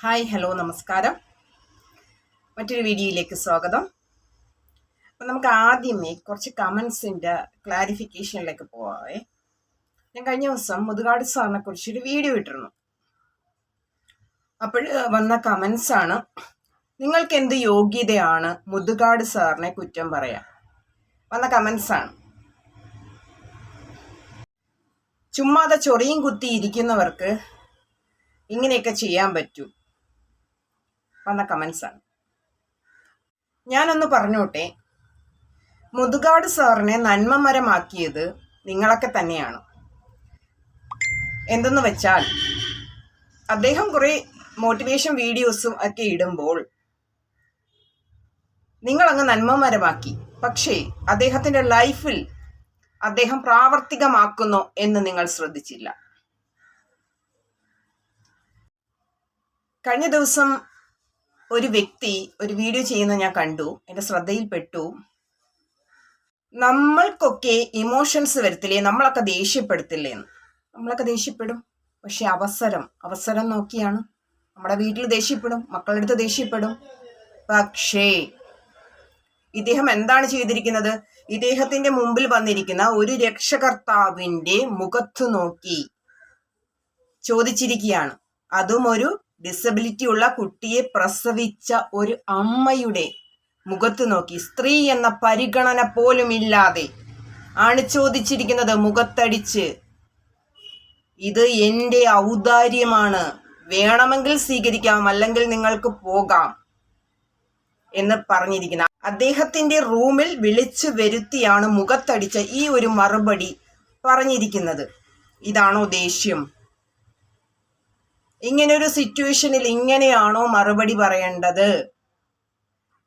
Hi hello നമസ്കാരം. മറ്റൊരു വീഡിയോയിലേക്ക് സ്വാഗതം. അപ്പം നമുക്ക് ആദ്യമേ കുറച്ച് കമൻസിന്റെ ക്ലാരിഫിക്കേഷനിലേക്ക് പോവാവേ. ഞാൻ കഴിഞ്ഞ ദിവസം മുതുകാട് സാറിനെ കുറിച്ചൊരു വീഡിയോ ഇട്ടിരുന്നു. അപ്പോൾ വന്ന കമൻസാണ് നിങ്ങൾക്ക് എന്ത് യോഗ്യതയാണ് മുതുകാട് സാറിനെ കുറ്റം പറയാം വന്ന കമൻസാണ് ചുമ്മാതെ ചൊറിയും കുത്തി ഇരിക്കുന്നവർക്ക് ഇങ്ങനെയൊക്കെ ചെയ്യാൻ പറ്റൂ. വന്ന കമൻസ് ആണ്. ഞാനൊന്ന് പറഞ്ഞോട്ടെ. മുതുകാട് സാറിനെ നന്മമരമാക്കിയത് നിങ്ങളൊക്കെ തന്നെയാണ്. എന്തെന്ന് വെച്ചാൽ അദ്ദേഹം കുറേ മോട്ടിവേഷൻ വീഡിയോസും ഒക്കെ ഇടുമ്പോൾ നിങ്ങളങ്ങ് നന്മമരമാക്കി പക്ഷേ അദ്ദേഹത്തിന്റെ ലൈഫിൽ അദ്ദേഹം പ്രാവർത്തികമാക്കുന്നു എന്ന് നിങ്ങൾ ശ്രദ്ധിച്ചില്ല. കഴിഞ്ഞ ദിവസം ഒരു വ്യക്തി ഒരു വീഡിയോ ചെയ്യുന്ന ഞാൻ കണ്ടു. എന്റെ ശ്രദ്ധയിൽപ്പെട്ടു. നമ്മൾക്കൊക്കെ ഇമോഷൻസ് വരത്തില്ലേ? നമ്മളൊക്കെ ദേഷ്യപ്പെടുത്തില്ലേ? എന്ന് നമ്മളൊക്കെ ദേഷ്യപ്പെടും. പക്ഷെ അവസരം അവസരം നോക്കിയാണ്. നമ്മുടെ വീട്ടിൽ ദേഷ്യപ്പെടും മക്കളുടെ അടുത്ത് ദേഷ്യപ്പെടും. പക്ഷേ ഇദ്ദേഹം എന്താണ് ചെയ്തിരിക്കുന്നത്? ഇദ്ദേഹത്തിന്റെ മുമ്പിൽ വന്നിരിക്കുന്ന ഒരു രക്ഷകർത്താവിന്റെ മുഖത്ത് നോക്കി ചോദിച്ചിരിക്കുകയാണ്. അതും ഒരു ഡിസബിലിറ്റി ഉള്ള കുട്ടിയെ പ്രസവിച്ച ഒരു അമ്മയുടെ മുഖത്ത് നോക്കി. സ്ത്രീ എന്ന പരിഗണന പോലും ഇല്ലാതെ ആണ് ചോദിച്ചിരിക്കുന്നത് മുഖത്തടിച്ച്. ഇത് എന്റെ ഔദാര്യമാണ്. വേണമെങ്കിൽ സ്വീകരിക്കാം അല്ലെങ്കിൽ നിങ്ങൾക്ക് പോകാം എന്ന് പറഞ്ഞിരിക്കുന്ന. അദ്ദേഹത്തിന്റെ റൂമിൽ വിളിച്ചു വരുത്തിയാണ് മുഖത്തടിച്ച ഈ ഒരു മറുപടി പറഞ്ഞിരിക്കുന്നത്. ഇതാണോ ദേഷ്യം? ഇങ്ങനൊരു സിറ്റുവേഷനിൽ ഇങ്ങനെയാണോ മറുപടി പറയേണ്ടത്?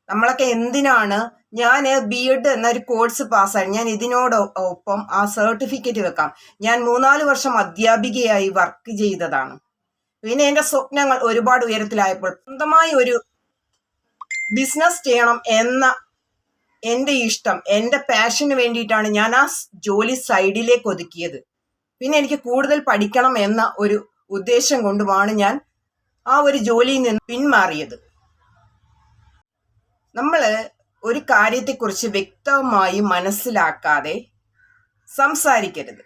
നമ്മളൊക്കെ എന്തിനാണ് ഞാൻ ബി എഡ് എന്നൊരു കോഴ്സ് പാസ്സായി. ഞാൻ ഇതിനോടൊപ്പം ആ സർട്ടിഫിക്കറ്റ് വെക്കാം. ഞാൻ മൂന്നാൽ വർഷം അധ്യാപികയായി വർക്ക് ചെയ്തതാണ്. പിന്നെ എന്റെ സ്വപ്നങ്ങൾ ഒരുപാട് ഉയരത്തിലായപ്പോൾ സ്വന്തമായി ഒരു ബിസിനസ് ചെയ്യണം എന്ന എന്റെ ഇഷ്ടം എന്റെ പാഷന് വേണ്ടിയിട്ടാണ് ഞാൻ ആ ജോലി സൈഡിലേക്ക് ഒതുക്കിയത്. പിന്നെ എനിക്ക് കൂടുതൽ പഠിക്കണം എന്ന ഒരു ഉദ്ദേശം കൊണ്ടുമാണ് ഞാൻ ആ ഒരു ജോലിയിൽ നിന്ന് പിന്മാറിയത്. നമ്മൾ ഒരു കാര്യത്തെക്കുറിച്ച് വ്യക്തമായി മനസ്സിലാക്കാതെ സംസാരിക്കരുത്.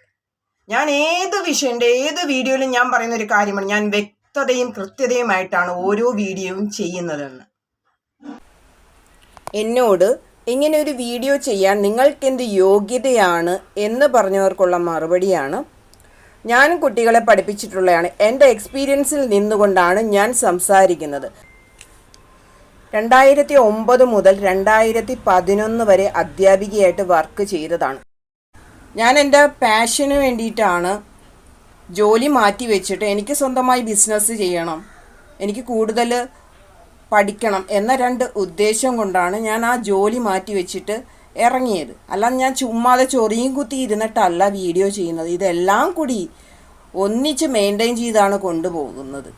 ഞാൻ ഏത് വിഷയന്റെ ഏത് വീഡിയോയിലും ഞാൻ പറയുന്ന ഒരു കാര്യമാണ് ഞാൻ വ്യക്തതയും കൃത്യതയുമായിട്ടാണ് ഓരോ വീഡിയോയും ചെയ്യുന്നതെന്ന്. എന്നോട് ഇങ്ങനെ ഒരു വീഡിയോ ചെയ്യാൻ നിങ്ങൾക്കെന്ത് യോഗ്യതയാണ് എന്ന് പറഞ്ഞവർക്കുള്ള മറുപടിയാണ് ഞാനും കുട്ടികളെ പഠിപ്പിച്ചിട്ടുള്ളതാണ് എന്റെ എക്സ്പീരിയൻസിൽ നിന്നുകൊണ്ടാണ് ഞാൻ സംസാരിക്കുന്നത്. രണ്ടായിരത്തി ഒമ്പത് മുതൽ രണ്ടായിരത്തി പതിനൊന്ന് വരെ അധ്യാപികയായിട്ട് വർക്ക് ചെയ്തതാണ്. ഞാൻ എന്റെ പാഷന് വേണ്ടിയിട്ടാണ് ജോലി മാറ്റി വെച്ചിട്ട് എനിക്ക് സ്വന്തമായി ബിസിനസ് ചെയ്യണം. എനിക്ക് കൂടുതൽ പഠിക്കണം എന്ന രണ്ട് ഉദ്ദേശം കൊണ്ടാണ് ഞാൻ ആ ജോലി മാറ്റി വെച്ചിട്ട് ഇറങ്ങിയത്. അല്ലാതെ ഞാൻ ചുമ്മാതെ ചൊറിയും കുത്തി ഇരുന്നിട്ടല്ല വീഡിയോ ചെയ്യുന്നത്. ഇതെല്ലാം കൂടി ഒന്നിച്ച് മെയിന്റെയിൻ ചെയ്താണ് കൊണ്ടുപോകുന്നത്.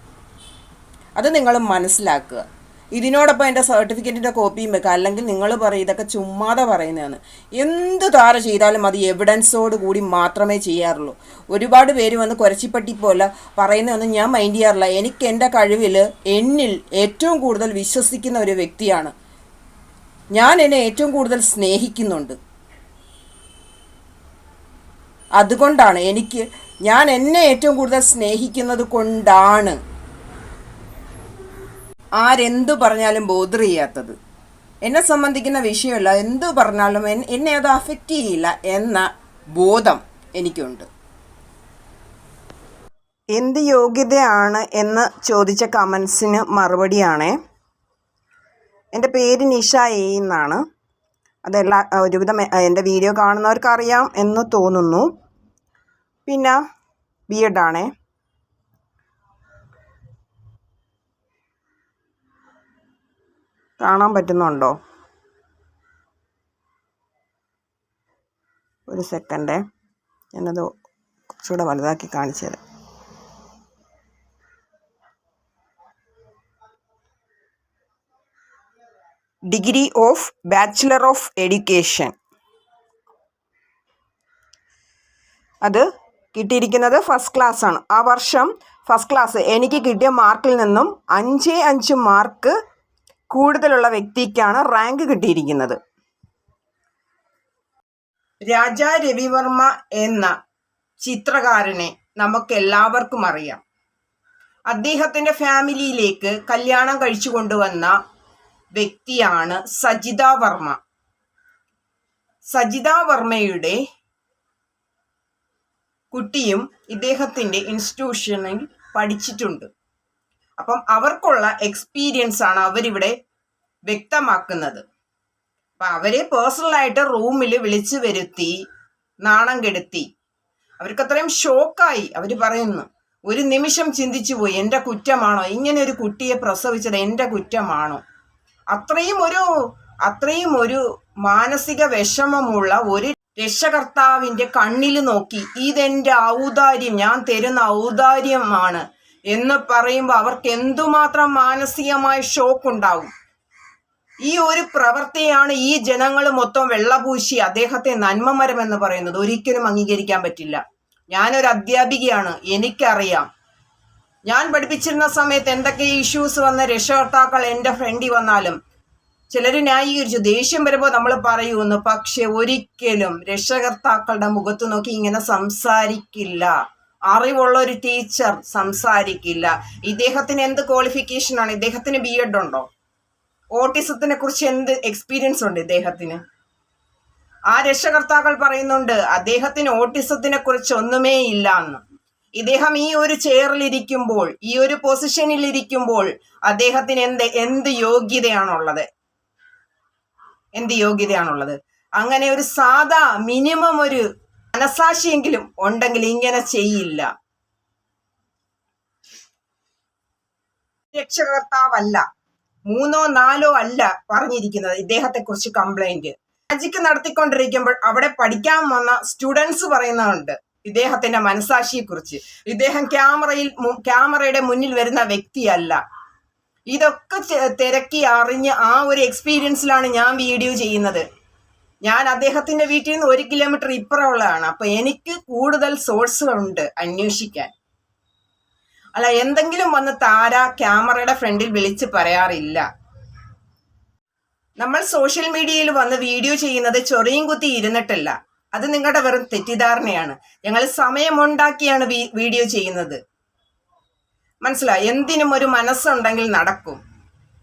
അത് നിങ്ങൾ മനസ്സിലാക്കുക. ഇതിനോടൊപ്പം എന്റെ സർട്ടിഫിക്കറ്റിന്റെ കോപ്പിയും വെക്കുക. അല്ലെങ്കിൽ നിങ്ങൾ പറയും ഇതൊക്കെ ചുമ്മാതെ പറയുന്നതാണ്. എന്ത് താര ചെയ്താലും അത് എവിഡൻസോട് കൂടി മാത്രമേ ചെയ്യാറുള്ളൂ. ഒരുപാട് പേര് വന്ന് കുരച്ചിപ്പട്ടി പോലെ പറയുന്നതൊന്നും ഞാൻ മൈൻഡ് ചെയ്യാറില്ല. എനിക്ക് എന്റെ കഴിവിൽ എന്നിൽ ഏറ്റവും കൂടുതൽ വിശ്വസിക്കുന്ന ഒരു വ്യക്തിയാണ് ഞാൻ എന്നെ ഏറ്റവും കൂടുതൽ സ്നേഹിക്കുന്നുണ്ട്. അതുകൊണ്ടാണ് എനിക്ക് ഞാൻ എന്നെ ഏറ്റവും കൂടുതൽ സ്നേഹിക്കുന്നത് കൊണ്ടാണ്. ആരെന്തു പറഞ്ഞാലും ബോധർ ചെയ്യാത്തത്. എന്നെ സംബന്ധിക്കുന്ന വിഷയമല്ല എന്തു പറഞ്ഞാലും എന്നെ അത് അഫക്റ്റ് ചെയ്യില്ല എന്ന ബോധം എനിക്കുണ്ട്. എന്ത് യോഗ്യതയാണ് എന്ന് ചോദിച്ച കമൻസിന് മറുപടിയാണേ. എന്റെ പേര് നിഷ എന്നാണ്. അതെല്ലാ ഒരുവിധം എന്റെ വീഡിയോ കാണുന്നവർക്ക് അറിയാം എന്ന് തോന്നുന്നു. പിന്നെ ബി എഡ് ആണേ. കാണാൻ പറ്റുന്നുണ്ടോ? ഒരു സെക്കൻഡേ. ഞാനത് കുറച്ചുകൂടെ വലുതാക്കി കാണിച്ചു തരാം. Degree of bachelor of education. അത് കിട്ടിയിരിക്കുന്നത് ഫസ്റ്റ് ക്ലാസ് ആണ്. ആ വർഷം ഫസ്റ്റ് ക്ലാസ് എനിക്ക് കിട്ടിയ മാർക്കിൽ നിന്നും അഞ്ച് അഞ്ച് മാർക്ക് കൂടുതലുള്ള വ്യക്തിക്കാണ് റാങ്ക് കിട്ടിയിരിക്കുന്നത്. രാജ രവിവർമ്മ എന്ന ചിത്രകാരനെ നമുക്ക് എല്ലാവർക്കും അറിയാം. അദ്ദേഹത്തിന്റെ ഫാമിലിയിലേക്ക് കല്യാണം കഴിച്ചു കൊണ്ടുവന്ന വ്യക്തിയാണ് സജിത വർമ്മ. സജിത വർമ്മയുടെ കുട്ടിയും ഇദ്ദേഹത്തിന്റെ ഇൻസ്റ്റിറ്റ്യൂഷനിൽ പഠിച്ചിട്ടുണ്ട്. അപ്പം അവർക്കുള്ള എക്സ്പീരിയൻസ് ആണ് അവരിവിടെ വ്യക്തമാക്കുന്നത്. അപ്പം അവരെ പേഴ്സണലായിട്ട് റൂമിൽ വിളിച്ചു വരുത്തി നാണം കെടുത്തി. അവർക്ക് അത്രയും ഷോക്കായി അവർ പറയുന്നു ഒരു നിമിഷം ചിന്തിച്ചു പോയി എന്റെ കുറ്റമാണോ? ഇങ്ങനെ ഒരു കുട്ടിയെ പ്രസവിച്ചത് എന്റെ കുറ്റമാണോ? അത്രയും ഒരു അത്രയും ഒരു മാനസിക വിഷമമുള്ള ഒരു രക്ഷകർത്താവിന്റെ കണ്ണിൽ നോക്കി ഇതെന്റെ ഔദാര്യം ഞാൻ തരുന്ന ഔദാര്യമാണ് എന്ന് പറയുമ്പോൾ അവർക്ക് എന്തുമാത്രം മാനസികമായ ഷോക്ക് ഉണ്ടാവും ഈ ഒരു പ്രവൃത്തിയാണ് ഈ ജനങ്ങൾ മൊത്തം വെള്ളപൂശി അദ്ദേഹത്തെ നന്മമരം എന്ന് പറയുന്നത്. ഒരിക്കലും അംഗീകരിക്കാൻ പറ്റില്ല. ഞാനൊരു അധ്യാപികയാണ് എനിക്കറിയാം. ഞാൻ പഠിപ്പിച്ചിരുന്ന സമയത്ത് എന്തൊക്കെ ഇഷ്യൂസ് വന്ന രക്ഷകർത്താക്കൾ എന്റെ ഫ്രണ്ടിൽ വന്നാലും ചിലർ ന്യായീകരിച്ചു. ദേഷ്യം വരുമ്പോൾ നമ്മൾ പറയുമെന്ന് പക്ഷെ ഒരിക്കലും രക്ഷകർത്താക്കളുടെ മുഖത്ത് നോക്കി ഇങ്ങനെ സംസാരിക്കില്ല. അറിവുള്ള ഒരു ടീച്ചർ സംസാരിക്കില്ല. ഇദ്ദേഹത്തിന് എന്ത് ക്വാളിഫിക്കേഷൻ ആണ്? ഇദ്ദേഹത്തിന് ബി എഡ് ഉണ്ടോ? ഓട്ടിസത്തിനെ കുറിച്ച് എന്ത് എക്സ്പീരിയൻസ് ഉണ്ട് ഇദ്ദേഹത്തിന്? ആ രക്ഷകർത്താക്കൾ പറയുന്നുണ്ട് അദ്ദേഹത്തിന് ഓട്ടിസത്തിനെ കുറിച്ച് ഒന്നുമേ ഇല്ല എന്ന് ഇദ്ദേഹം ഈ ഒരു ചെയറിലിരിക്കുമ്പോൾ ഈ ഒരു പൊസിഷനിൽ ഇരിക്കുമ്പോൾ അദ്ദേഹത്തിന് എന്ത് എന്ത് യോഗ്യതയാണുള്ളത്? എന്ത് യോഗ്യതയാണുള്ളത്? അങ്ങനെ ഒരു സാധാ മിനിമം ഒരു മനസാക്ഷിയെങ്കിലും ഉണ്ടെങ്കിൽ ഇങ്ങനെ ചെയ്യില്ല. രക്ഷകർത്താവല്ല മൂന്നോ നാലോ അല്ല പറഞ്ഞിരിക്കുന്നത് ഇദ്ദേഹത്തെ കുറിച്ച് കംപ്ലൈന്റ് മാജിക്ക് നടത്തിക്കൊണ്ടിരിക്കുമ്പോൾ അവിടെ പഠിക്കാൻ വന്ന സ്റ്റുഡൻസ് പറയുന്നുണ്ട് ഇദ്ദേഹത്തിന്റെ മനസാക്ഷിയെ കുറിച്ച് ഇദ്ദേഹം ക്യാമറയിൽ ക്യാമറയുടെ മുന്നിൽ വരുന്ന വ്യക്തിയല്ല. ഇതൊക്കെ തിരക്കി അറിഞ്ഞ് ആ ഒരു എക്സ്പീരിയൻസിലാണ് ഞാൻ വീഡിയോ ചെയ്യുന്നത്. ഞാൻ അദ്ദേഹത്തിന്റെ വീട്ടിൽ നിന്ന് ഒരു കിലോമീറ്റർ ഇപ്പുറമുള്ളതാണ്. അപ്പൊ എനിക്ക് കൂടുതൽ സോഴ്സുകളുണ്ട് അന്വേഷിക്കാൻ. അല്ല എന്തെങ്കിലും വന്ന് താര ക്യാമറയുടെ ഫ്രണ്ടിൽ വിളിച്ച് പറയാറില്ല. നമ്മൾ സോഷ്യൽ മീഡിയയിൽ വന്ന് വീഡിയോ ചെയ്യുന്നത് ചൊറിയും കുത്തി ഇരുന്നിട്ടല്ല. അത് നിങ്ങളുടെ വെറും തെറ്റിദ്ധാരണയാണ്. ഞങ്ങൾ സമയമുണ്ടാക്കിയാണ് വീഡിയോ ചെയ്യുന്നത്. മനസ്സിലായി? എന്തിനും ഒരു മനസ്സുണ്ടെങ്കിൽ നടക്കും.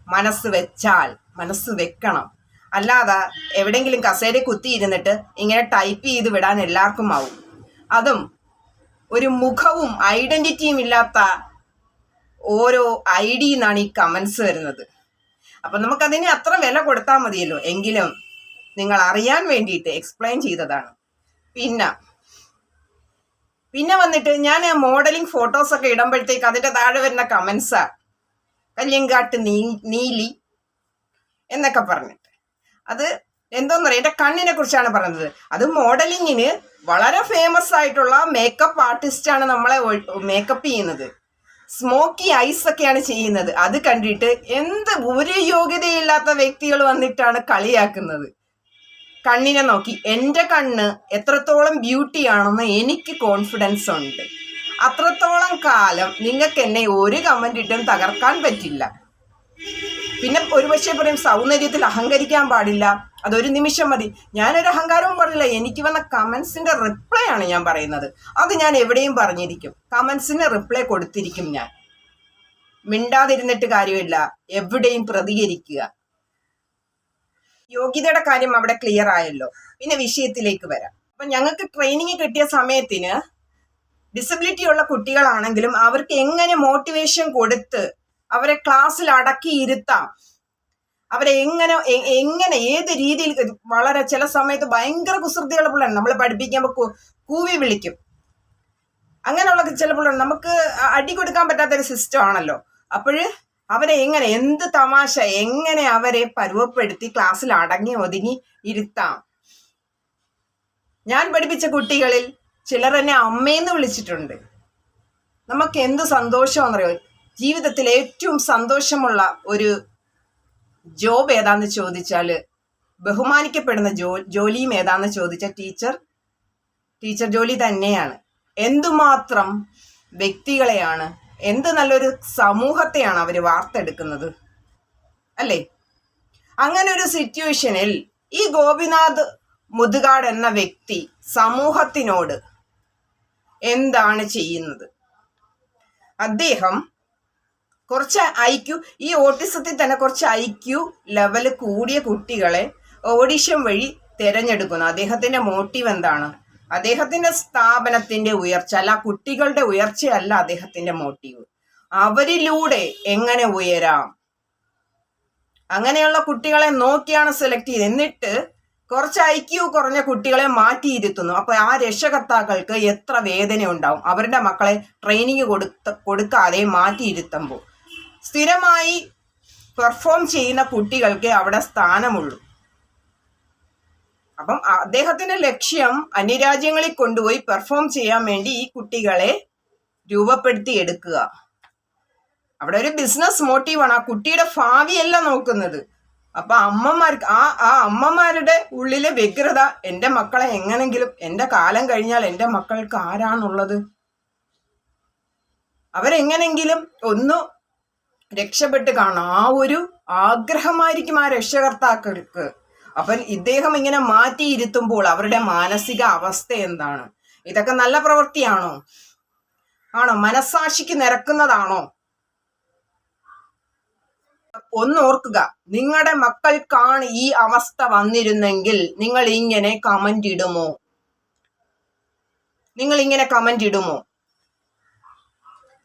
മനസ്സ് വെച്ചാൽ മനസ്സ് വെക്കണം. അല്ലാതെ എവിടെയെങ്കിലും കസേര കുത്തി ഇരുന്നിട്ട് ഇങ്ങനെ ടൈപ്പ് ചെയ്ത് വിടാൻ എല്ലാവർക്കും ആവും. അതും ഒരു മുഖവും ഐഡന്റിറ്റിയും ഇല്ലാത്ത ഓരോ ഐ ഡി എന്നാണ് ഈ കമൻസ് വരുന്നത്. അപ്പം നമുക്കതിന് അത്ര വില കൊടുത്താൽ മതിയല്ലോ. എങ്കിലും നിങ്ങൾ അറിയാൻ വേണ്ടിയിട്ട് എക്സ്പ്ലെയിൻ ചെയ്തതാണ്. പിന്നെ. പിന്നെ വന്നിട്ട് ഞാൻ മോഡലിംഗ് ഫോട്ടോസ് ഒക്കെ ഇടുമ്പോഴത്തേക്ക് അതിന്റെ താഴെ വരുന്ന കമൻസാ കല്യങ്കാട്ട് നീ നീലി എന്നൊക്കെ പറഞ്ഞിട്ട്. അത് എന്തോന്ന് പറയാ എന്റെ കണ്ണിനെ കുറിച്ചാണ് പറഞ്ഞത്. അത് മോഡലിങ്ങിന് വളരെ ഫേമസ് ആയിട്ടുള്ള മേക്കപ്പ് ആർട്ടിസ്റ്റ് ആണ് നമ്മളെ മേക്കപ്പ് ചെയ്യുന്നത്. സ്മോക്കി ഐസ് ഒക്കെയാണ് ചെയ്യുന്നത്. അത് കണ്ടിട്ട് എന്ത് ഒരു യോഗ്യതയില്ലാത്ത വ്യക്തികൾ വന്നിട്ടാണ് കളിയാക്കുന്നത്. കണ്ണിനെ നോക്കി എന്റെ കണ്ണ് എത്രത്തോളം ബ്യൂട്ടി ആണെന്ന് എനിക്ക് കോൺഫിഡൻസ് ഉണ്ട്. അത്രത്തോളം കാലം നിങ്ങൾക്ക് എന്നെ ഒരു കമന്റ് ഇട്ടും തകർക്കാൻ പറ്റില്ല. പിന്നെ ഒരുപക്ഷെ പറയും സൗന്ദര്യത്തിൽ അഹങ്കരിക്കാൻ പാടില്ല. അതൊരു നിമിഷം മതി. ഞാനൊരു അഹങ്കാരവും പറഞ്ഞില്ല എനിക്ക് വന്ന കമൻസിന്റെ റിപ്ലൈ ആണ് ഞാൻ പറയുന്നത്. അത് ഞാൻ എവിടെയും പറഞ്ഞിരിക്കും. കമൻസിന് റിപ്ലൈ കൊടുത്തിരിക്കും ഞാൻ. മിണ്ടാതിരുന്നിട്ട് കാര്യമില്ല. എവിടെയും പ്രതികരിക്കുക. യോഗ്യതയുടെ കാര്യം അവിടെ ക്ലിയർ ആയല്ലോ. പിന്നെ വിഷയത്തിലേക്ക് വരാം. അപ്പൊ ഞങ്ങൾക്ക് ട്രെയിനിങ് കിട്ടിയ സമയത്തിന് ഡിസബിലിറ്റി ഉള്ള കുട്ടികളാണെങ്കിലും അവർക്ക് എങ്ങനെ മോട്ടിവേഷൻ കൊടുത്ത് അവരെ ക്ലാസ്സിൽ അടക്കി ഇരുത്താം. അവരെ എങ്ങനെ എങ്ങനെ ഏത് രീതിയിൽ വളരെ ചില സമയത്ത് ഭയങ്കര കുസൃതിയുള്ള പിള്ളേർ നമ്മൾ പഠിപ്പിക്കുമ്പോൾ കൂവി വിളിക്കും. അങ്ങനെയുള്ള ചില പിള്ളേർ നമുക്ക് അടി കൊടുക്കാൻ പറ്റാത്തൊരു സിസ്റ്റം ആണല്ലോ. അപ്പോൾ അവരെ എങ്ങനെ എന്ത് തമാശ എങ്ങനെ അവരെ പരുവപ്പെടുത്തി ക്ലാസ്സിൽ അടങ്ങി ഒതുങ്ങി ഇരുത്താം? ഞാൻ പഠിപ്പിച്ച കുട്ടികളിൽ ചിലർ എന്നെ അമ്മയെന്ന് വിളിച്ചിട്ടുണ്ട്. നമുക്ക് എന്ത് സന്തോഷമാണെന്നറിയോ? ജീവിതത്തിൽ ഏറ്റവും സന്തോഷമുള്ള ഒരു ജോബ് ഏതാന്ന് ചോദിച്ചാൽ ബഹുമാനിക്കപ്പെടുന്ന ജോ ജോലിയും ഏതാന്ന് ചോദിച്ച ടീച്ചർ ടീച്ചർ ജോലി തന്നെയാണ്. എന്തുമാത്രം വ്യക്തികളെയാണ് എന്ത് നല്ലൊരു സമൂഹത്തെയാണ് അവർ വാർത്തെടുക്കുന്നത്? അല്ലേ? അങ്ങനെ ഒരു സിറ്റുവേഷനിൽ ഈ ഗോപിനാഥ് മുതുകാട് എന്ന വ്യക്തി സമൂഹത്തിനോട് എന്താണ് ചെയ്യുന്നത്? അദ്ദേഹം കുറച്ച് ഐ ക്യു ഈ ഓട്ടിസത്തിൽ തന്നെ കുറച്ച് ഐ ക്യു ലെവൽ കൂടിയ കുട്ടികളെ ഓഡിഷൻ വഴി തിരഞ്ഞെടുക്കുന്നു. അദ്ദേഹത്തിന്റെ മോട്ടീവ് എന്താണ്? അദ്ദേഹത്തിന്റെ സ്ഥാപനത്തിന്റെ ഉയർച്ച അല്ല കുട്ടികളുടെ ഉയർച്ചയല്ല അദ്ദേഹത്തിന്റെ മോട്ടീവ് അവരിലൂടെ എങ്ങനെ ഉയരാം? അങ്ങനെയുള്ള കുട്ടികളെ നോക്കിയാണ് സെലക്ട് ചെയ്ത് എന്നിട്ട് കുറച്ച് ഐക്യു കുറഞ്ഞ കുട്ടികളെ മാറ്റിയിരുത്തുന്നു അപ്പൊ ആ രക്ഷകർത്താക്കൾക്ക് എത്ര വേദന ഉണ്ടാവും? അവരുടെ മക്കളെ ട്രെയിനിങ് കൊടുത്ത കൊടുക്കാതെ മാറ്റിയിരുത്തുമ്പോൾ സ്ഥിരമായി പെർഫോം ചെയ്യുന്ന കുട്ടികൾക്ക് അവിടെ സ്ഥാനമുള്ളൂ. അപ്പം അദ്ദേഹത്തിന്റെ ലക്ഷ്യം അന്യരാജ്യങ്ങളിൽ കൊണ്ടുപോയി പെർഫോം ചെയ്യാൻ വേണ്ടി ഈ കുട്ടികളെ രൂപപ്പെടുത്തി എടുക്കുക അവിടെ ഒരു ബിസിനസ് മോട്ടീവാണ് ആ കുട്ടിയുടെ ഭാവിയല്ല നോക്കുന്നത്. അപ്പൊ അമ്മമാർക്ക് ആ ആ അമ്മമാരുടെ ഉള്ളിലെ വ്യഗ്രത എന്റെ മക്കളെ എങ്ങനെങ്കിലും എന്റെ കാലം കഴിഞ്ഞാൽ എന്റെ മക്കൾക്ക് ആരാണുള്ളത്? അവരെങ്ങനെങ്കിലും ഒന്ന് രക്ഷപ്പെട്ട് കാണാം. ആ ഒരു ആഗ്രഹമായിരിക്കും ആ രക്ഷകർത്താക്കൾക്ക്. അപ്പം ഇദ്ദേഹം ഇങ്ങനെ മാറ്റിയിരുത്തുമ്പോൾ അവരുടെ മാനസിക അവസ്ഥ എന്താണ്? ഇതൊക്കെ നല്ല പ്രവൃത്തിയാണോ? ആണോ? മനസാക്ഷിക്ക് നിരക്കുന്നതാണോ? ഒന്നോർക്കുക. നിങ്ങളുടെ മക്കൾക്കാണ് ഈ അവസ്ഥ വന്നിരുന്നെങ്കിൽ നിങ്ങൾ ഇങ്ങനെ കമന്റ് ഇടുമോ? നിങ്ങൾ ഇങ്ങനെ കമന്റ് ഇടുമോ?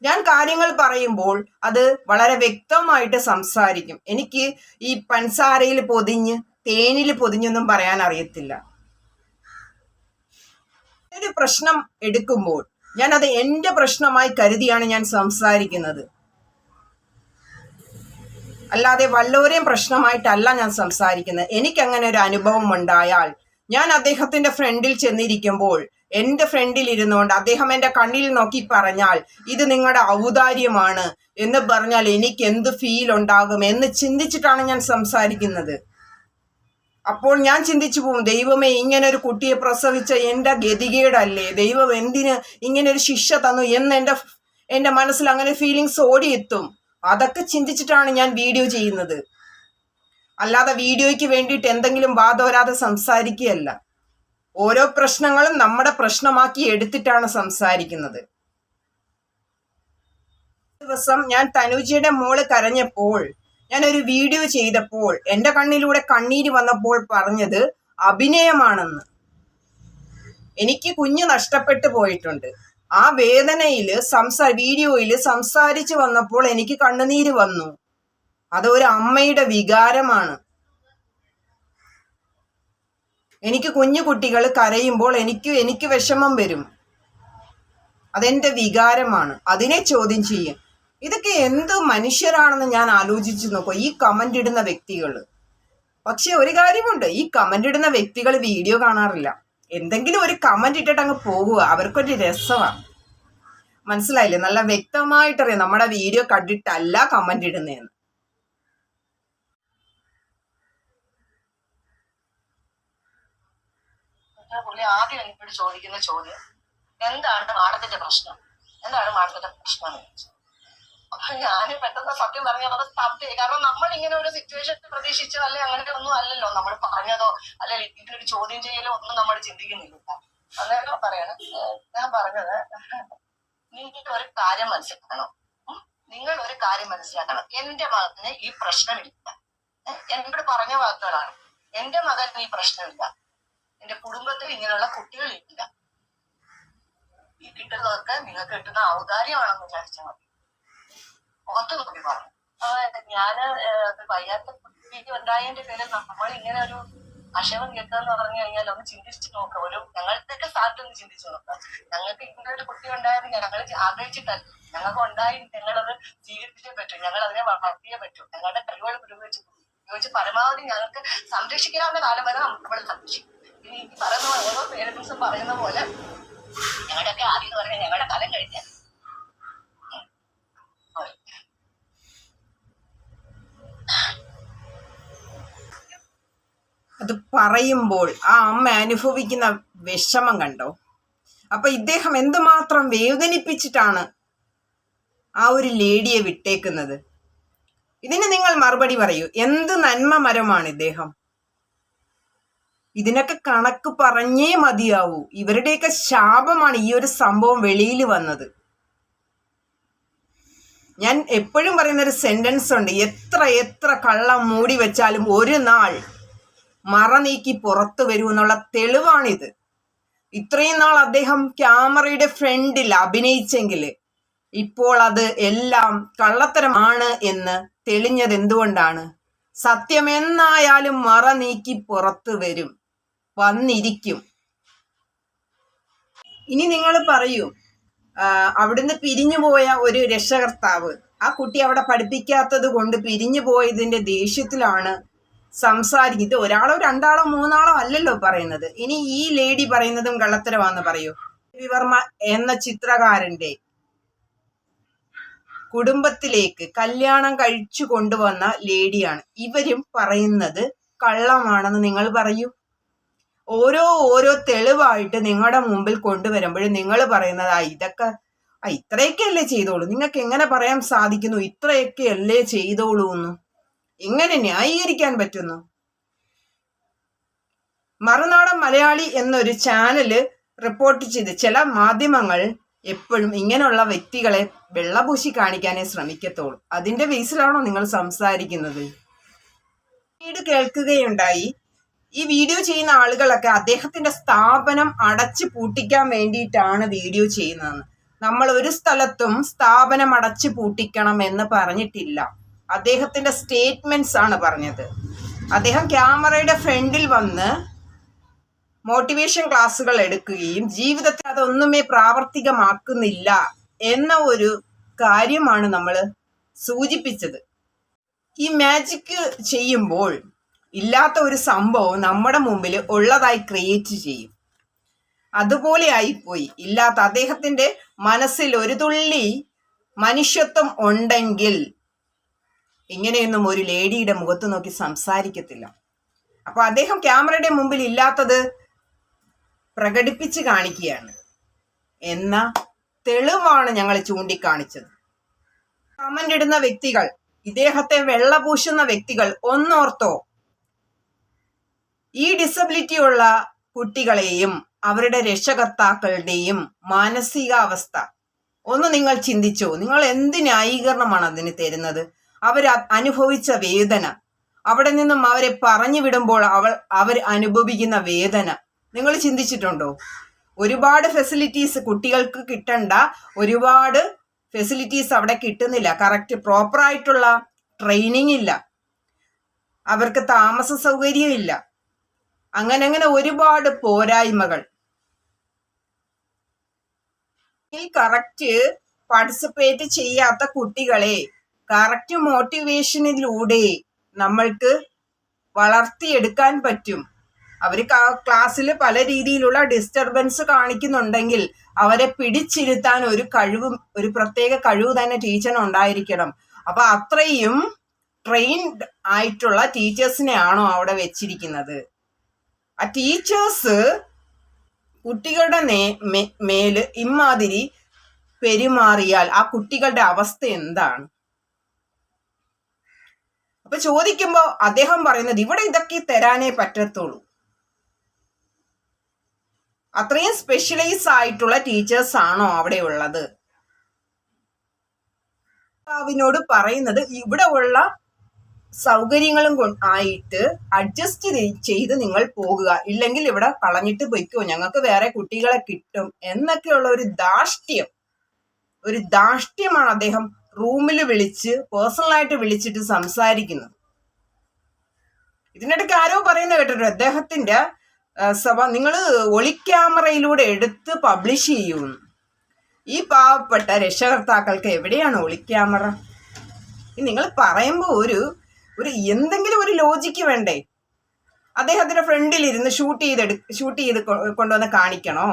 ഞാൻ കാര്യങ്ങൾ പറയുമ്പോൾ അത് വളരെ വ്യക്തമായിട്ട് സംസാരിക്കും. എനിക്ക് ഈ പൻസാരയിൽ പൊതിഞ്ഞ് തേനിൽ പൊതിഞ്ഞൊന്നും പറയാൻ അറിയത്തില്ല. ഒരു പ്രശ്നം എടുക്കുമ്പോൾ ഞാൻ അത് എന്റെ പ്രശ്നമായി കരുതിയാണ് ഞാൻ സംസാരിക്കുന്നത്. അല്ലാതെ വല്ലവരെയും പ്രശ്നമായിട്ടല്ല ഞാൻ സംസാരിക്കുന്നത്. എനിക്ക് അങ്ങനെ ഒരു അനുഭവം ഉണ്ടായാൽ ഞാൻ അദ്ദേഹത്തിന്റെ ഫ്രണ്ടിൽ ചെന്നിരിക്കുമ്പോൾ എന്റെ ഫ്രണ്ടിൽ ഇരുന്നുകൊണ്ട് അദ്ദേഹം എന്റെ കണ്ണിൽ നോക്കി പറഞ്ഞാൽ ഇത് നിങ്ങളുടെ ഔദാര്യമാണ് എന്ന് പറഞ്ഞാൽ എനിക്ക് എന്ത് ഫീൽ ഉണ്ടാകും എന്ന് ചിന്തിച്ചിട്ടാണ് ഞാൻ സംസാരിക്കുന്നത്. അപ്പോൾ ഞാൻ ചിന്തിച്ചു പോകും ദൈവമേ ഇങ്ങനെ ഒരു കുട്ടിയെ പ്രസവിച്ച എന്റെ ഗതികേടല്ലേ? ദൈവം എന്തിന് ഇങ്ങനെ ഒരു ശിക്ഷ തന്നു എന്ന് എന്റെ എന്റെ മനസ്സിൽ അങ്ങനെ ഫീലിങ്സ് ഓടിയെത്തും. അതൊക്കെ ചിന്തിച്ചിട്ടാണ് ഞാൻ വീഡിയോ ചെയ്യുന്നത്. അല്ലാതെ വീഡിയോയ്ക്ക് വേണ്ടിയിട്ട് എന്തെങ്കിലും വാദോരാതെ സംസാരിക്കുകയല്ല. ഓരോ പ്രശ്നങ്ങളും നമ്മുടെ പ്രശ്നമാക്കി എടുത്തിട്ടാണ് സംസാരിക്കുന്നത്. ദിവസം ഞാൻ തനുജിയുടെ മോൾ കരഞ്ഞപ്പോൾ ഞാൻ ഒരു വീഡിയോ ചെയ്തപ്പോൾ എന്റെ കണ്ണിലൂടെ കണ്ണീര് വന്നപ്പോൾ പറഞ്ഞത് അഭിനയമാണെന്ന്. എനിക്ക് കുഞ്ഞ് നഷ്ടപ്പെട്ടു പോയിട്ടുണ്ട്. ആ വേദനയിൽ സംസാ വീഡിയോയിൽ സംസാരിച്ചു വന്നപ്പോൾ എനിക്ക് കണ്ണുനീര് വന്നു. അതൊരു അമ്മയുടെ വികാരമാണ്. എനിക്ക് കുഞ്ഞു കുട്ടികൾ കരയുമ്പോൾ എനിക്ക് എനിക്ക് വിഷമം വരും. അതെന്റെ വികാരമാണ്. അതിനെ ചോദ്യം ചെയ്യും. ഇതൊക്കെ എന്ത് മനുഷ്യരാണെന്ന് ഞാൻ ആലോചിച്ചു നോക്കും ഈ കമന്റ് ഇടുന്ന വ്യക്തികൾ പക്ഷെ ഒരു കാര്യമുണ്ട്. ഈ കമന്റ് ഇടുന്ന വ്യക്തികൾ വീഡിയോ കാണാറില്ല. എന്തെങ്കിലും ഒരു കമന്റ് ഇട്ടിട്ട് അങ്ങ് പോകുക അവർക്കൊരു രസമാണ് മനസ്സിലായില്ലേ? നല്ല വ്യക്തമായിട്ടറിയാം നമ്മുടെ വീഡിയോ കണ്ടിട്ടല്ല കമന്റ് ഇടുന്നതെന്ന് ആദ്യം എന്നോട് ചോദിക്കുന്ന ചോദ്യം? എന്താണ് മാഡത്തിന്റെ പ്രശ്നം? എന്താണ് മാഡത്തിന്റെ പ്രശ്നം എന്ന് അപ്പൊ ഞാൻ പെട്ടെന്ന് സത്യം പറഞ്ഞ അത് സ്തബ്ധയായി കാരണം നമ്മൾ ഇങ്ങനെ ഒരു സിറ്റുവേഷൻ പ്രതീക്ഷിച്ചോ അല്ലെ അങ്ങനെ ഒന്നും അല്ലല്ലോ. നമ്മൾ പറഞ്ഞതോ അല്ലെ ഇതിനൊരു ചോദ്യം ചെയ്യലോ ഒന്നും നമ്മൾ ചിന്തിക്കുന്നില്ല. അന്നേരം പറയണം ഞാൻ പറഞ്ഞത് നിങ്ങൾ ഒരു കാര്യം മനസ്സിലാക്കണം. നിങ്ങൾ ഒരു കാര്യം മനസ്സിലാക്കണം. എന്റെ മകന് ഈ പ്രശ്നമില്ല. എന്നോട് പറഞ്ഞ വാക്കുകളാണ്. എന്റെ മകന് ഈ പ്രശ്നമില്ല. എന്റെ കുടുംബത്തിൽ ഇങ്ങനെയുള്ള കുട്ടികളില്ല. ഈ കിട്ടുന്നതൊക്കെ നിങ്ങൾക്ക് കിട്ടുന്ന ഔദാര്യമാണെന്ന് വിചാരിച്ചാൽ മതി. മുഖത്ത് നോക്കി അതായത് ഞാൻ വയ്യാത്ത കുട്ടി ഉണ്ടായതിന്റെ പേരിൽ നമ്മൾ ഇങ്ങനെ ഒരു അക്ഷരം കേൾക്കുക എന്ന് പറഞ്ഞു കഴിഞ്ഞാൽ ഒന്ന് ചിന്തിച്ചു നോക്കാം. ഒരു ഞങ്ങളുടെയൊക്കെ സ്ഥാനത്ത് ഒന്ന് ചിന്തിച്ചു നോക്കാം. ഞങ്ങൾക്ക് ഇങ്ങനെ ഒരു കുട്ടി ഉണ്ടായത് ഞങ്ങൾ ആഗ്രഹിച്ചിട്ടല്ല. ഞങ്ങൾക്ക് ഉണ്ടായി ഞങ്ങളത് സ്വീകരിച്ചേ പറ്റൂ. ഞങ്ങൾ അതിനെ വളർത്തിയേ പറ്റൂ. ഞങ്ങളുടെ കഴിവുകൾ ഉപയോഗിച്ച് ഉപയോഗിച്ച് പരമാവധി ഞങ്ങൾക്ക് സംരക്ഷിക്കാവുന്ന കാലം വരെ നമ്മൾ സംരക്ഷിക്കും. ഇനി ഈ പറയുന്ന ഓരോ പേരൻസും പറയുന്ന പോലെ ഞങ്ങളുടെയൊക്കെ ആദ്യം എന്ന് പറഞ്ഞാൽ ഞങ്ങളുടെ കാലം കഴിഞ്ഞ. അത് പറയുമ്പോൾ ആ അമ്മ അനുഭവിക്കുന്ന വിഷമം കണ്ടോ? അപ്പൊ ഇദ്ദേഹം എന്തുമാത്രം വേദനിപ്പിച്ചിട്ടാണ് ആ ഒരു ലേഡിയെ വിട്ടേക്കുന്നത്? ഇതിന് നിങ്ങൾ മറുപടി പറയൂ. എന്ത് നന്മ മരമാണ് ഇദ്ദേഹം? ഇതിനൊക്കെ കണക്ക് പറഞ്ഞേ മതിയാവൂ. ഇവരുടെയൊക്കെ ശാപമാണ് ഈ ഒരു സംഭവം വെളിയിൽ വന്നത്. ഞാൻ എപ്പോഴും പറയുന്ന ഒരു സെന്റൻസ് ഉണ്ട്. എത്ര എത്ര കള്ളം മൂടി വെച്ചാലും ഒരു നാൾ മറ നീക്കി പുറത്തു വരൂ എന്നുള്ള തെളിവാണിത്. ഇത്രയും നാൾ അദ്ദേഹം ക്യാമറയുടെ ഫ്രണ്ടിൽ അഭിനയിച്ചെങ്കിൽ ഇപ്പോൾ അത് എല്ലാം കള്ളത്തരമാണ് എന്ന് തെളിഞ്ഞത് എന്തുകൊണ്ടാണ്? സത്യം എന്നായാലും മറ നീക്കി പുറത്തു വരും വന്നിരിക്കും. ഇനി നിങ്ങൾ പറയൂ അവിടുന്ന് പിരിഞ്ഞു പോയ ഒരു രക്ഷകർത്താവ് ആ കുട്ടി അവിടെ പഠിപ്പിക്കാത്തത് കൊണ്ട് പിരിഞ്ഞു പോയതിന്റെ ദേഷ്യത്തിലാണ് സംസാരിക്കുന്നത് ഇത് ഒരാളോ രണ്ടാളോ മൂന്നാളോ അല്ലല്ലോ പറയുന്നത്. ഇനി ഈ ലേഡി പറയുന്നതും കള്ളത്തരമാന്ന് പറയൂ. വിവർമ്മ എന്ന ചിത്രകാരന്റെ കുടുംബത്തിലേക്ക് കല്യാണം കഴിച്ചു കൊണ്ടുവന്ന ലേഡിയാണ് ഇവരും പറയുന്നത് കള്ളമാണെന്ന് നിങ്ങൾ പറയൂ. ഓരോ ഓരോ തെളിവായിട്ട് നിങ്ങളുടെ മുമ്പിൽ കൊണ്ടുവരുമ്പോൾ നിങ്ങൾ പറയുന്നത് ആ ഇതൊക്കെ ആ ഇത്രയൊക്കെ അല്ലേ ചെയ്തോളൂ. നിങ്ങൾക്ക് എങ്ങനെ പറയാൻ സാധിക്കുന്നു? ഇത്രയൊക്കെ അല്ലേ ചെയ്തോളൂ എന്ന് എങ്ങനെ ന്യായീകരിക്കാൻ പറ്റുന്നു? മറുനാടൻ മലയാളി എന്നൊരു ചാനൽ റിപ്പോർട്ട് ചെയ്ത് ചില മാധ്യമങ്ങൾ എപ്പോഴും ഇങ്ങനെയുള്ള വ്യക്തികളെ വെള്ളപൂശി കാണിക്കാനേ ശ്രമിക്കത്തുള്ളൂ. അതിന്റെ ബേസിലാണോ നിങ്ങൾ സംസാരിക്കുന്നത്? പിന്നീട് കേൾക്കുകയുണ്ടായി ഈ വീഡിയോ ചെയ്യുന്ന ആളുകളൊക്കെ അദ്ദേഹത്തിന്റെ സ്ഥാപനം അടച്ചു പൂട്ടിക്കാൻ വേണ്ടിയിട്ടാണ് വീഡിയോ ചെയ്യുന്നതെന്ന്. നമ്മൾ ഒരു സ്ഥലത്തും സ്ഥാപനം അടച്ചു പൂട്ടിക്കണം എന്ന് പറഞ്ഞിട്ടില്ല. അദ്ദേഹത്തിന്റെ സ്റ്റേറ്റ്മെന്റ്സ് ആണ് പറഞ്ഞത്. അദ്ദേഹം ക്യാമറയുടെ ഫ്രണ്ടിൽ വന്ന് മോട്ടിവേഷൻ ക്ലാസ്സുകൾ എടുക്കുകയും ജീവിതത്തിൽ അതൊന്നുമേ പ്രാവർത്തികമാക്കുന്നില്ല എന്ന ഒരു കാര്യമാണ് നമ്മൾ സൂചിപ്പിച്ചത്. ഈ മാജിക് ചെയ്യുമ്പോൾ ഇല്ലാത്ത ഒരു സംഭവം നമ്മുടെ മുമ്പിൽ ഉള്ളതായി ക്രിയേറ്റ് ചെയ്യും. അതുപോലെ ആയിപ്പോയി. ഇല്ലാത്ത അദ്ദേഹത്തിന്റെ മനസ്സിൽ ഒരു തുള്ളി മനുഷ്യത്വം ഉണ്ടെങ്കിൽ ഇങ്ങനെയൊന്നും ഒരു ലേഡിയുടെ മുഖത്ത് നോക്കി സംസാരിക്കത്തില്ല. അപ്പൊ അദ്ദേഹം ക്യാമറയുടെ മുമ്പിൽ ഇല്ലാത്തത് പ്രകടിപ്പിച്ച് കാണിക്കുകയാണ്. എന്ന തെളിവാണ് ഞങ്ങൾ ചൂണ്ടിക്കാണിച്ചത്. കമന്റ് ഇടുന്ന വ്യക്തികൾ ഇദ്ദേഹത്തെ വെള്ള പൂശുന്ന വ്യക്തികൾ ഒന്നോർത്തോ? ഈ ഡിസബിലിറ്റി ഉള്ള കുട്ടികളെയും അവരുടെ രക്ഷകർത്താക്കളുടെയും മാനസികാവസ്ഥ ഒന്ന് നിങ്ങൾ ചിന്തിച്ചോ. നിങ്ങൾ എന്ത് ന്യായീകരണമാണ് അതിന് തരുന്നത്? അവർ അനുഭവിച്ച വേദന. അവിടെ നിന്നും അവരെ പറഞ്ഞു വിടുമ്പോൾ അവൾ അവർ അനുഭവിക്കുന്ന വേദന. നിങ്ങൾ ചിന്തിച്ചിട്ടുണ്ടോ? ഒരുപാട് ഫെസിലിറ്റീസ് കുട്ടികൾക്ക് കിട്ടണ്ട. ഒരുപാട് ഫെസിലിറ്റീസ് അവിടെ കിട്ടുന്നില്ല. കറക്റ്റ് പ്രോപ്പറായിട്ടുള്ള ട്രെയിനിങ് ഇല്ല. അവർക്ക് താമസ സൗകര്യം ഇല്ല. അങ്ങനെ അങ്ങനെ ഒരുപാട് പോരായ്മകൾ. കറക്റ്റ് പാർട്ടിസിപ്പേറ്റ് ചെയ്യാത്ത കുട്ടികളെ കറക്റ്റ് മോട്ടിവേഷനിലൂടെ നമ്മൾക്ക് വളർത്തിയെടുക്കാൻ പറ്റും. അവർ ക്ലാസ്സിൽ പല രീതിയിലുള്ള ഡിസ്റ്റർബൻസ് കാണിക്കുന്നുണ്ടെങ്കിൽ അവരെ പിടിച്ചിരുത്താൻ ഒരു കഴിവും ഒരു പ്രത്യേക കഴിവ് തന്നെ ടീച്ചറിന് ഉണ്ടായിരിക്കണം. അപ്പൊ അത്രയും ട്രെയിൻഡ് ആയിട്ടുള്ള ടീച്ചേഴ്സിനെയാണോ അവിടെ വെച്ചിരിക്കുന്നത്. ആ ടീച്ചേഴ്സ് കുട്ടികളുടെ നേ മേൽ ഇമാതിരി പെരുമാറിയാൽ ആ കുട്ടികളുടെ അവസ്ഥ എന്താണ്? അപ്പൊ ചോദിക്കുമ്പോ അദ്ദേഹം പറയുന്നത് ഇവിടെ ഇതൊക്കെ തരാനേ പറ്റത്തുള്ളൂ. അത്രയും സ്പെഷ്യലൈസ് ആയിട്ടുള്ള ടീച്ചേഴ്സ് ആണോ അവിടെ ഉള്ളത്? മാതാവിനോട് പറയുന്നത് ഇവിടെ ഉള്ള സൗകര്യങ്ങളും ആയിട്ട് അഡ്ജസ്റ്റ് ചെയ്ത് നിങ്ങൾ പോകുക. ഇല്ലെങ്കിൽ ഇവിടെ കളഞ്ഞിട്ട് പൊയ്ക്കോ. ഞങ്ങൾക്ക് വേറെ കുട്ടികളെ കിട്ടും. എന്നൊക്കെയുള്ള ഒരു ധാർഷ്ട്യം. ഒരു ധാർഷ്ട്യമാണ് അദ്ദേഹം റൂമിൽ വിളിച്ച് പേഴ്സണലായിട്ട് വിളിച്ചിട്ട് സംസാരിക്കുന്നു. ഇതിനിടയ്ക്ക് ആരോ പറയുന്ന കേട്ടിട്ടുണ്ട്. അദ്ദേഹത്തിന്റെ സഭ നിങ്ങൾ ഒളിക്യാമറയിലൂടെ എടുത്ത് പബ്ലിഷ് ചെയ്യൂന്ന്. ഈ പാവപ്പെട്ട രക്ഷകർത്താക്കൾക്ക് എവിടെയാണ് ഒളിക്യാമറ? നിങ്ങൾ പറയുമ്പോൾ ഒരു ഒരു എന്തെങ്കിലും ഒരു ലോജിക്ക് വേണ്ടേ? അദ്ദേഹത്തിന്റെ ഫ്രണ്ടിൽ ഇരുന്ന് ഷൂട്ട് ചെയ്തെടു ഷൂട്ട് ചെയ്ത് കൊണ്ടുവന്ന് കാണിക്കണോ?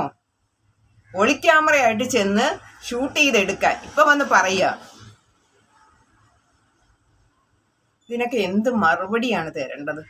ഒളിക്യാമറയായിട്ട് ചെന്ന് ഷൂട്ട് ചെയ്തെടുക്കാൻ. ഇപ്പൊ വന്ന് പറയുക. ഇതിനൊക്കെ എന്ത് മറുപടിയാണ് തരേണ്ടത്?